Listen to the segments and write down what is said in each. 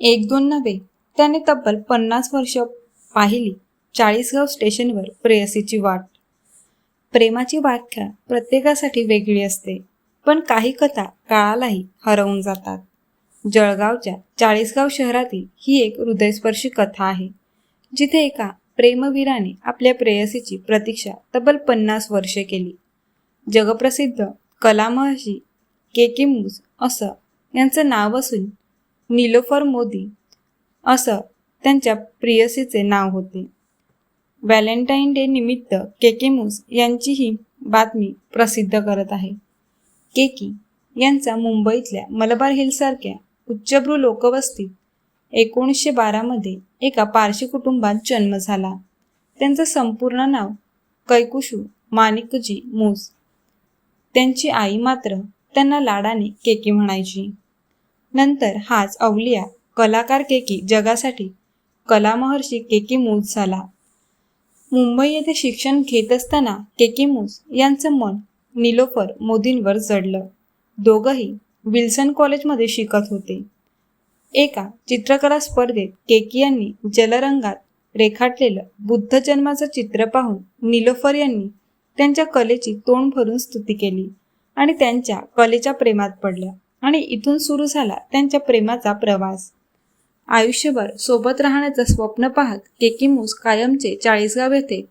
एक दोन नव्हे. त्याने तब्बल पन्नास वर्ष पाहिली. चाळीसगाव स्टेशनवर प्रेयसीची वाट. प्रेमाची व्याख्या प्रत्येकासाठी वेगळी असते. पण काही कथा काळालाही हरवून जातात. जळगावच्या चाळीसगाव शहरातील ही एक हृदयस्पर्शी कथा आहे. जिथे एका प्रेमवीराने आपल्या प्रेयसीची प्रतीक्षा तब्बल पन्नास वर्षे केली. जगप्रसिद्ध कलामहर्षी के के मूस असं यांचं नाव असून निलोफर मोदी असं त्यांच्या प्रियसीचे नाव होते. व्हॅलेंटाईन डे निमित्त केकेमूस मूस बातमी प्रसिद्ध करत आहे. केकी यांचा मुंबईतल्या मलबार हिलसारख्या उच्चभ्रू लोकवस्तीत एकोणीसशे बारामध्ये एका पारशी कुटुंबात जन्म झाला. त्यांचं संपूर्ण नाव कैकुशू माणिकजी मूस. त्यांची आई मात्र त्यांना लाडाने केकी म्हणायची. नंतर हाच अवलिया कलाकार केकी जगासाठी. कलामहर्षी केकी मूस झाला. मुंबई येथे शिक्षण घेत असताना केकी मूज यांचं मन निलोफर मोदींवर जडलं. दोघंही विल्सन कॉलेजमध्ये शिकत होते. एका चित्रकला स्पर्धेत केकी यांनी जलरंगात रेखाटलेलं बुद्ध जन्माचं चित्र पाहून निलोफर यांनी त्यांच्या कलेची तोंड भरून स्तुती केली आणि त्यांच्या कलेच्या प्रेमात पडल्या. आणि इथून सुरू झाला त्यांच्या प्रेमाचा प्रवास. आयुष्यभर सोबत राहण्याचं स्वप्न पाहत केकीमूस कायमचे चाळीसगाव येथे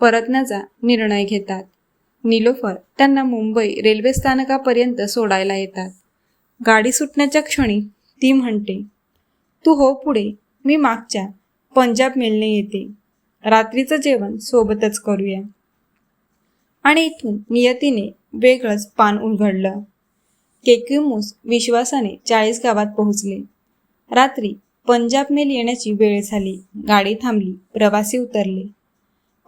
परतण्याचा निर्णय घेतात. निलोफर त्यांना मुंबई रेल्वे स्थानकापर्यंत सोडायला येतात. गाडी सुटण्याच्या क्षणी ती म्हणते तू हो पुढे मी मागच्या पंजाब मिलने येते. रात्रीचं जेवण सोबतच करूया. आणि इथून नियतीने वेगळंच पान उलगडलं. केक्युमूस विश्वासाने चाळीस गावात पोहोचले. रात्री पंजाब मेल येण्याची वेळ झाली. गाडी थांबली. प्रवासी उतरले.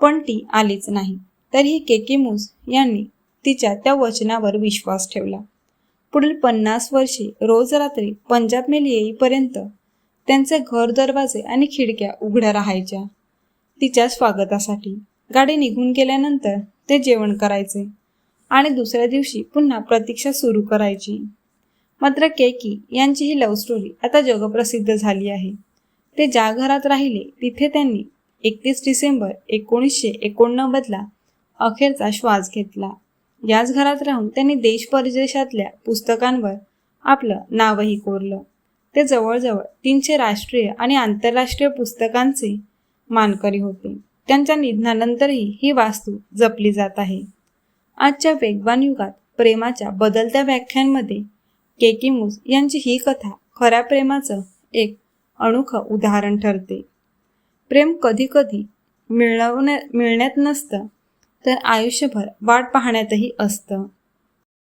पण ती आलीच नाही. तरीही केकिमूस यांनी तिच्या त्या वचनावर विश्वास ठेवला. पुढील पन्नास वर्षे रोज रात्री पंजाब मेल येईपर्यंत त्यांचे घर दरवाजे आणि खिडक्या उघड्या राहायच्या. तिच्या स्वागतासाठी गाडी निघून गेल्यानंतर ते जेवण करायचे. आणि दुसऱ्या दिवशी पुन्हा प्रतीक्षा सुरू करायची. मात्र केकी यांची ही लव्ह स्टोरी आता जगप्रसिद्ध झाली आहे. ते ज्या घरात राहिले तिथे त्यांनी एकतीस डिसेंबर एकोणीसशे एकोणनव्वदला अखेरचा श्वास घेतला. याच घरात राहून त्यांनी देश परदेशातल्या पुस्तकांवर आपलं नावही कोरलं. ते जवळजवळ तीनशे राष्ट्रीय आणि आंतरराष्ट्रीय पुस्तकांचे मानकरी होते. त्यांच्या निधनानंतरही ही वास्तू जपली जात आहे. आजच्या वेगवान युगात प्रेमाच्या बदलत्या व्याख्यांमध्ये केकिमूस यांची ही कथा खऱ्या प्रेमाचं एक अनोखं उदाहरण ठरते. प्रेम कधी कधी मिळवण्या मिळण्यात नसतं तर आयुष्यभर वाट पाहण्यातही असतं.